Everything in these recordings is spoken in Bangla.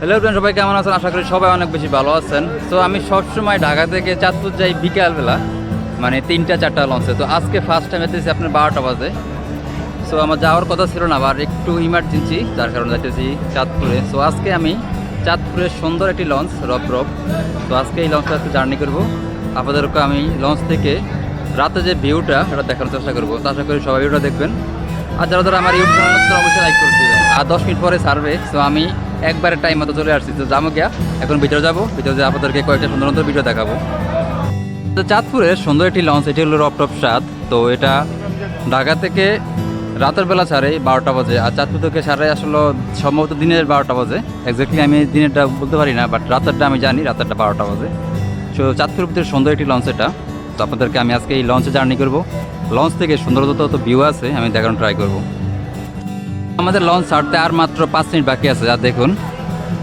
হ্যালো ফ্রেন্ড সবাই কেমন আছেন? আশা করি সবাই অনেক বেশি ভালো আছেন। তো আমি সবসময় ঢাকা থেকে চাঁদপুর যাই বিকালবেলা মানে তিনটা, চারটা লঞ্চে। তো আজকে ফার্স্ট টাইম এসেছি আপনার বারোটা বাজে। সো আমার যাওয়ার কথা ছিল না, আবার একটু ইমার্জেন্সি যার কারণে যাইতেছি চাঁদপুরে। সো আজকে আমি চাঁদপুরের সুন্দর একটি লঞ্চ, রব রব। তো আজকে এই লঞ্চটা আজকে জার্নি করব। আপনাদেরকে আমি লঞ্চ থেকে রাতে যে ভিউটা এটা দেখানোর চেষ্টা করব। তো আশা করি সবাই ভিউটা দেখবেন। আর যারা যারা আমার ইউটিউব অবশ্যই লাইক করে দেবেন। আর দশ মিনিট পরে সার্ভে সো আমি একবারে টাইম মতো চলে আসছি। তো যাব গিয়া, এখন ভিতরে যাব। ভিতরে যে আপনাদেরকে কয়েকটা সুন্দর সুন্দর ভিডিও দেখাবো। তো চাঁদপুরের সুন্দর একটি লঞ্চ এটি হলো রপটপ সাত তো এটা ঢাকা থেকে রাতের বেলা ছাড়ে বারোটা বাজে। আর চাঁদপুর থেকে ছাড়ে আসলে সম্ভবত দিনের বারোটা বাজে। এক্স্যাক্টলি আমি দিনেরটা বলতে পারি না বাট রাতেরটা আমি জানি, রাতেরটা বারোটা বাজে। তো চাঁদপুরের ভিতরে সুন্দর একটি লঞ্চ এটা। তো আপনাদেরকে আমি আজকে এই লঞ্চে জার্নি করব। লঞ্চ থেকে সুন্দর যত ভিউ আছে, আমি দেখানোর ট্রাই করব। আমাদের লঞ্চ ছাড়তে আর মাত্র পাঁচ মিনিট বাকি আছে, যা দেখুন।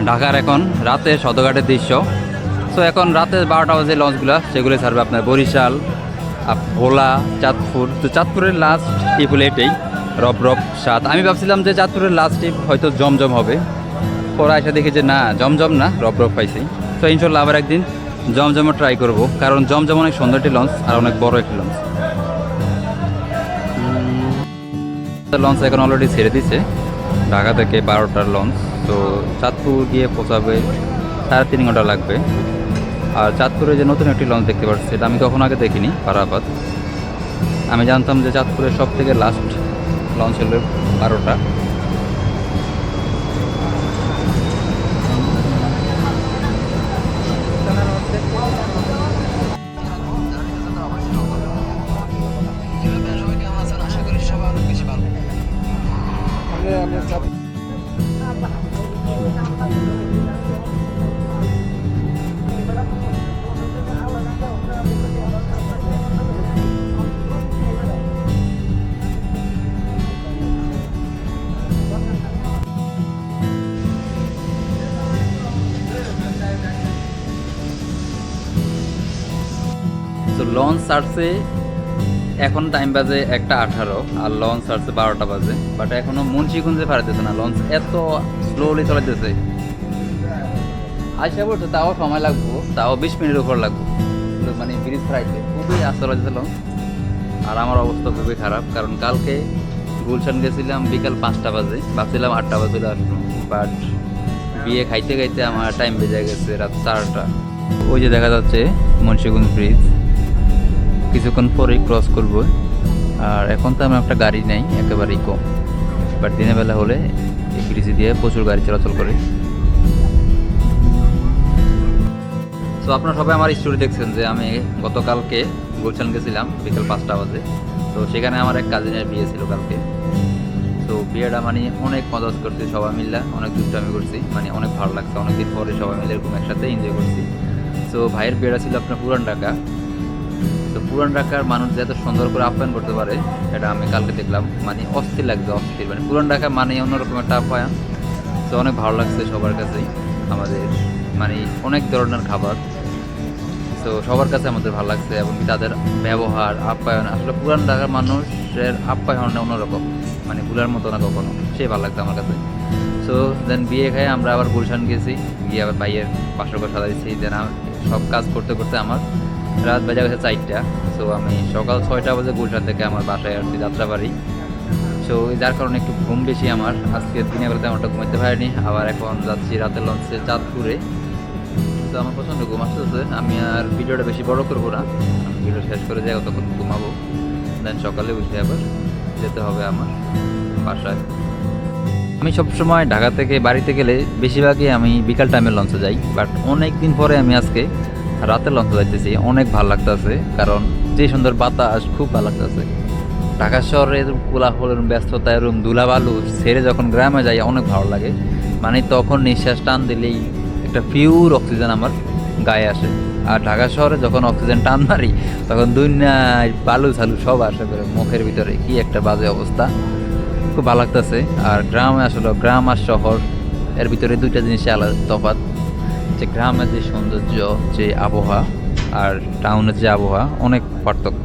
ঢাকার এখন রাতে সদরঘাটের দৃশ্য। সো এখন রাতে বারোটা বাজে লঞ্চগুলো সেগুলো ছাড়বে আপনার বরিশাল ভোলা, চাঁদপুর। তো চাঁদপুরের লাস্ট ট্রিপ হলো এটাই, রব রব সাত আমি ভাবছিলাম যে চাঁদপুরের লাস্ট ট্রিপ হয়তো জমজম হবে। পরে এসে দেখি যে না, জমজম না, রব রব পাইছি। তো ইনশাল্লাহ আবার একদিন জমজমও ট্রাই করব, কারণ জমজম অনেক সুন্দর একটি লঞ্চ আর অনেক বড় একটি লঞ্চ লঞ্চ এখন অলরেডি ছেড়ে দিছে। ঢাকা থেকে বারোটার লঞ্চ তো চাঁদপুর গিয়ে পৌঁছাবে, সাড়ে তিন ঘণ্টা লাগবে। আর চাঁদপুরে যে নতুন একটি লঞ্চ দেখতে পাচ্ছি, সেটা আমি কখনো আগে দেখিনি পারাবাদ আমি জানতাম যে চাঁদপুরের সব থেকে লাস্ট লঞ্চ হলো বারোটা। তো লঞ্চ ছাড়ছে এখন টাইম বাজে একটা আঠারো আর লঞ্চ ছাড়ছে বারোটা বাজে। বাট এখনও মুন্সিগঞ্জে ফারাইতেছে না। লঞ্চ এত স্লোলি চলাইতেছে। আসা পড়ছে তাও সময় লাগবো। তাও বিশ মিনিটের উপর লাগবো। মানে ব্রিজ ফ্রাইতে খুবই আসতে লাগছে লঞ্চ আর আমার অবস্থা খুবই খারাপ। কারণ কালকে গুলশান গেছিলাম বিকাল পাঁচটা বাজে। ভাবছিলাম আটটা বাজে আসব। বাট বিয়ে খাইতে খাইতে আমার টাইম বেজে গেছে রাত চারটা। ওই যে দেখা যাচ্ছে মুন্সিগঞ্জ ব্রিজ কিছুক্ষণ পরেই ক্রস করব। আর এখন তো আমার একটা গাড়ি নেই, একেবারেই কম। বাট দিনের বেলা হলে ব্রিজ দিয়ে প্রচুর গাড়ি চলাচল করে। তো আপনারা সবাই আমার স্টোরি দেখছেন যে আমি গতকালকে গুলশান গেছিলাম, বিকেল পাঁচটা বাজে। তো সেখানে আমার এক কাজিনের বিয়ে ছিল কালকে। তো বিয়েটা মানে অনেক মজা করছি, সবাই মিলে অনেক দুষ্টামি করছি। মানে অনেক ভালো লাগছে, অনেকদিন পরে সবাই মিলে এরকম একসাথে এনজয় করছি। তো ভাইয়ের বিয়েটা ছিল আপনার পুরান ঢাকা। তো পুরান ঢাকার মানুষ যে এত সুন্দর করে আপ্যায়ন করতে পারে, এটা আমি কালকে দেখলাম। মানে অস্থির লাগছে, অস্থির। মানে পুরান ঢাকা মানে অন্যরকম একটা আপ্যায়ন। তো অনেক ভালো লাগছে সবার কাছেই। আমাদের মানে অনেক ধরনের খাবার। তো সবার কাছে আমাদের ভালো লাগছে এবং তাদের ব্যবহার, আপ্যায়ন। আসলে পুরান ঢাকার মানুষের আপ্যায়ন অন্যরকম। মানে ভুলার মতো না কখনো। সে ভালো লাগছে আমার কাছে। সো দেন বিয়ে খাই আমরা আবার গুলশান গেছি। গিয়ে আবার ভাইয়ের পাশের ঘর সাজাইছি। দেন সব কাজ করতে করতে আমার রাত বাজে গেছে চারটা সো আমি সকাল ছয়টা বাজে গুলশান থেকে আমার বাসায় আসছি, যাত্রাবাড়ি। সো যার কারণে একটু ঘুম বেশি আমার। আজকে দিনে বেলাতে আমারটা ঘুমাতে পারিনি, আবার এখন যাচ্ছি রাতের লঞ্চে চাঁদপুরে। তো আমার প্রচণ্ড ঘুম আসতেছে। আমি আর ভিডিওটা বেশি বড় করব না। আমি ভিডিও শেষ করে যাই তখন ঘুমাবো দেন সকালে উঠে আবার যেতে হবে আমার বাসায়। আমি সবসময় ঢাকা থেকে বাড়িতে গেলে বেশিরভাগই আমি বিকাল টাইমে লঞ্চে যাই বাট অনেক দিন পরে আমি আজকে রাতে লঞ্চ যাইতেছি, অনেক ভালো লাগতেছে, কারণ যে সুন্দর বাতাস, খুব ভালো লাগতেছে। ঢাকা শহরে এরকম কোলাহল এরকম ব্যস্ততা এরকম ধুলাবালু ছেড়ে যখন গ্রামে যাই, অনেক ভালো লাগে। মানে তখন নিঃশ্বাস টান দিলেই একটা পিওর অক্সিজেন আমার গায়ে আসে। আর ঢাকা শহরে যখন অক্সিজেন টান মারি, তখন দুনিয়ায় বালু ছালু সব আসে করে মুখের ভিতরে। কি একটা বাজে অবস্থা। খুব ভালো লাগতেছে। আর গ্রামে আসলে, গ্রাম আর শহর, এর ভিতরে দুইটা জিনিসই আলাদা তফাৎ। যে গ্রামের যে সৌন্দর্য যে আবহাওয়া আর টাউনের যে আবহাওয়া অনেক পার্থক্য।